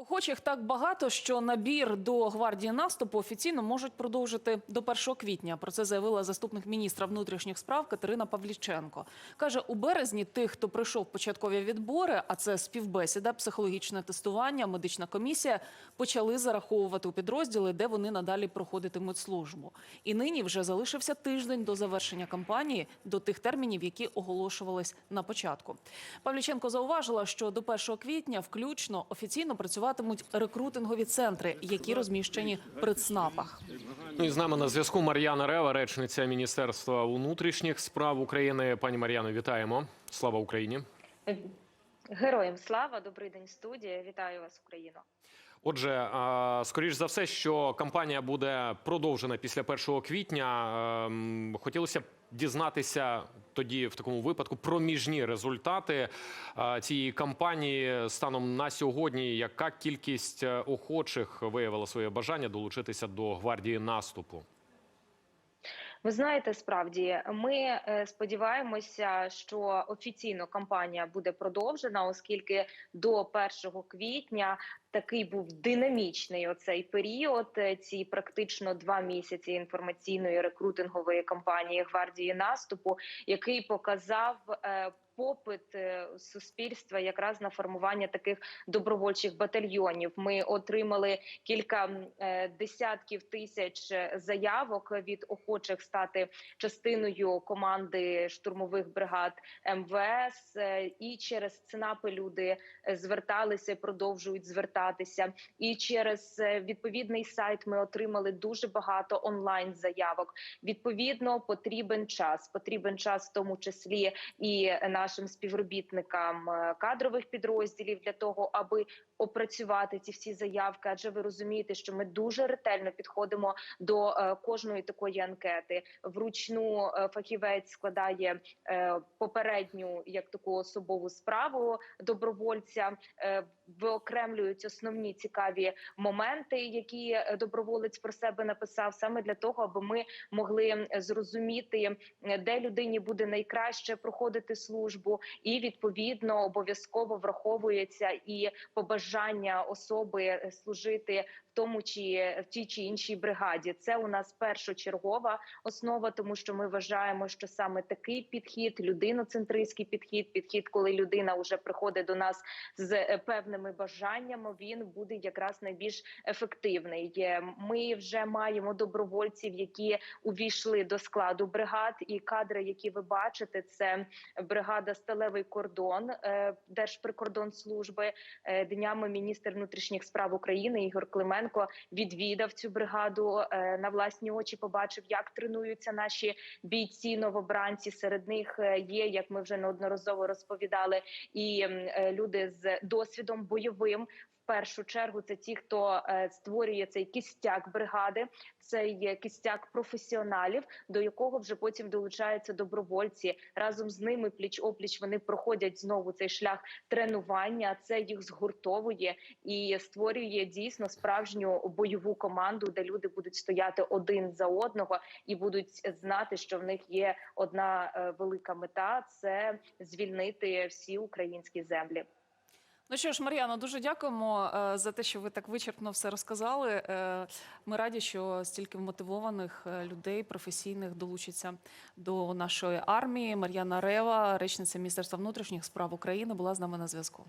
Охочих так багато, що набір до гвардії наступу офіційно можуть продовжити до 1 квітня. Про це заявила заступник міністра внутрішніх справ Катерина Павліченко. Каже, у березні тих, хто пройшов початкові відбори, а це співбесіда, психологічне тестування, медична комісія, почали зараховувати у підрозділи, де вони надалі проходитимуть службу. І нині вже залишився тиждень до завершення кампанії, до тих термінів, які оголошувались на початку. Павліченко зауважила, що до 1 квітня включно офіційно працюватимуть рекрутингові центри, які розміщені при ЦНАПах. Ну і з нами на зв'язку Мар'яна Рева, речниця Міністерства внутрішніх справ України. Пані Мар'яно, вітаємо. Слава Україні. Героям слава, добрий день, студія. Вітаю вас, Україно. Отже, скоріш за все, що кампанія буде продовжена після 1 квітня. Ем, Хотілося б дізнатися тоді, в такому випадку, проміжні результати цієї кампанії станом на сьогодні. Яка кількість е, охочих виявила своє бажання долучитися до гвардії наступу? Ви знаєте, справді ми е, сподіваємося, що офіційно кампанія буде продовжена, оскільки до 1 квітня такий був динамічний оцей період. е, Ці практично два місяці інформаційної рекрутингової кампанії гвардії наступу, який показав. е, Попит е, суспільства якраз на формування таких добровольчих батальйонів. Ми отримали кілька десятків тисяч заявок від охочих стати частиною команди штурмових бригад МВС. І через ЦНАПи люди зверталися, продовжують звертатися. І через е, відповідний сайт ми отримали дуже багато онлайн заявок. Відповідно, потрібен час. Потрібен час, в тому числі і нашим співробітникам е, кадрових підрозділів для того, аби опрацювати ці всі заявки. Адже ви розумієте, що ми дуже ретельно підходимо до е, кожної такої анкети. Вручну фахівець складає попередню як таку особову справу добровольця, виокремлюють основні цікаві моменти, які е, доброволець про себе написав, саме для того, аби ми могли е, зрозуміти, е, де людині буде найкраще проходити службу, і відповідно обов'язково враховується і побажання особи е, служити в тому чи в тій чи іншій бригаді. Це у нас першочергова основа, тому що ми вважаємо, що саме такий підхід, людиноцентристський підхід, підхід, коли людина вже приходить до нас з е, певними бажаннями, він буде якраз найбільш ефективний. Ми вже маємо добровольців, які увійшли до складу бригад, і кадри, які ви бачите, це бригада Сталевий кордон е, Держприкордонслужби. Е, Днями міністр внутрішніх справ України Ігор Клименко відвідав цю бригаду е, на власні очі. Побачив, як тренуються наші бійці новобранці. Серед них є, як ми вже неодноразово розповідали, і люди з досвідом бойовим. Першу чергу це ті, хто е, створює цей кістяк бригади, цей кістяк професіоналів, до якого вже потім долучаються добровольці. Разом з ними пліч опліч вони проходять знову цей шлях тренування. Це їх згуртовує і створює дійсно справжню бойову команду, де люди будуть стояти один за одного і будуть знати, що в них є одна е, велика мета це звільнити всі українські землі. Ну що ж, Мар'яно, дуже дякуємо е, за те, що ви так вичерпно все розказали. Е, Ми раді, що стільки мотивованих е, людей професійних долучиться до нашої армії. Мар'яна Рева, речниця Міністерства внутрішніх справ України, була з нами на зв'язку.